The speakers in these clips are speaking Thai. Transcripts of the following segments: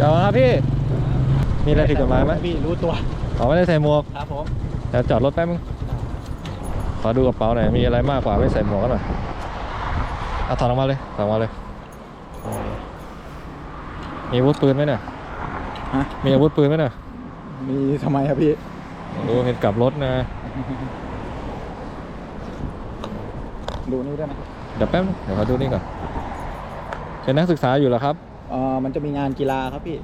ครับพี่ มีอะไรผิดกฎหมายไหมพี่รู้ตัวอ๋อไม่ได้ใส่หมวกครับผมเดี๋ยวจอดรถแป๊บนึงขอดูกระเป๋าหน่อย มีอะไรมากกว่าไม่ใส่หมวกกันหน่อยเอาถอดออกมาเลยถอดออกมาเลย มีอาวุธปืนไหมเนี่ยฮะ มีอาวุธปืนไหมเนี่ยมีทำไมครับพี่ดูเห็นกลับรถนะ ดูนี่ได้ไหมเดี๋ยวแป๊บนึงเดี๋ยวขอดูนี่ก่อนเป็นนักศึกษาอยู่เหรอครับ เออมันจะมีงานกีฬาครับพี่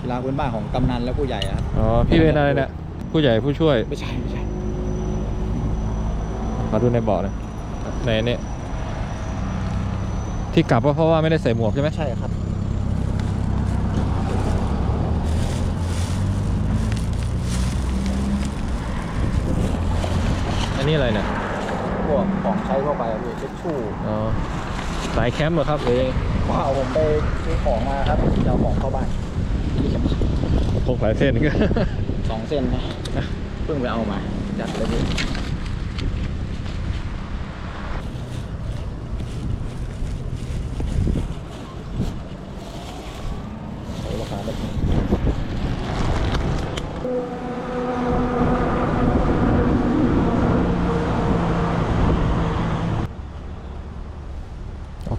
กีฬาพื้นบ้านของกำนันและผู้ใหญ่อะครับอ๋อพี่เป็นอะไรเนี่ยผู้ใหญ่ผู้ช่วยไม่ใช่ไม่ใช่ขอดูในเบาะหน่อยในเนี่ยที่กลับก็เพราะว่าไม่ได้ใส่หมวกใช่ไหมใช่ครับ อันนี้อะไรเนี่ยพวกของใช้ทั่วไปอะพี่เช็ดชู่อ๋อ สายแคมป์เหรอครับหรือยังไงว้าวผมไปซื้อของมาครับจะเอาของเข้าบ้านนี่ครับพกหลายเส้นก็ สองเส้นนะเพิ่งไปเอามาจัดเลยพี่โอ้ราคาได้โอ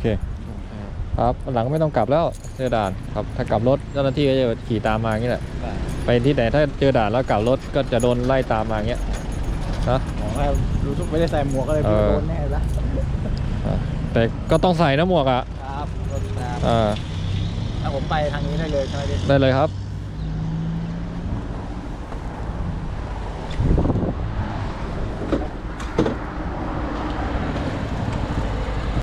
เคครับวันหลังไม่ต้องกลับแล้วเจอด่านครับถ้ากลับรถเจ้าหน้าที่ก็จะขี่ตามมาอย่างนี้แหละไปที่ไหนถ้าเจอด่านแล้วกลับรถก็จะโดนไล่ตามมาอย่างเงี้ยนะผมแค่รู้สึกไม่ได้ใส่หมวกก็เลยเออโดนแน่ละอะแต่ก็ต้องใส่นะหมวกอะครับรถครับอ่าถ้าผมไปทางนี้ได้เลยใช่ไหมพี่ได้เลยครับ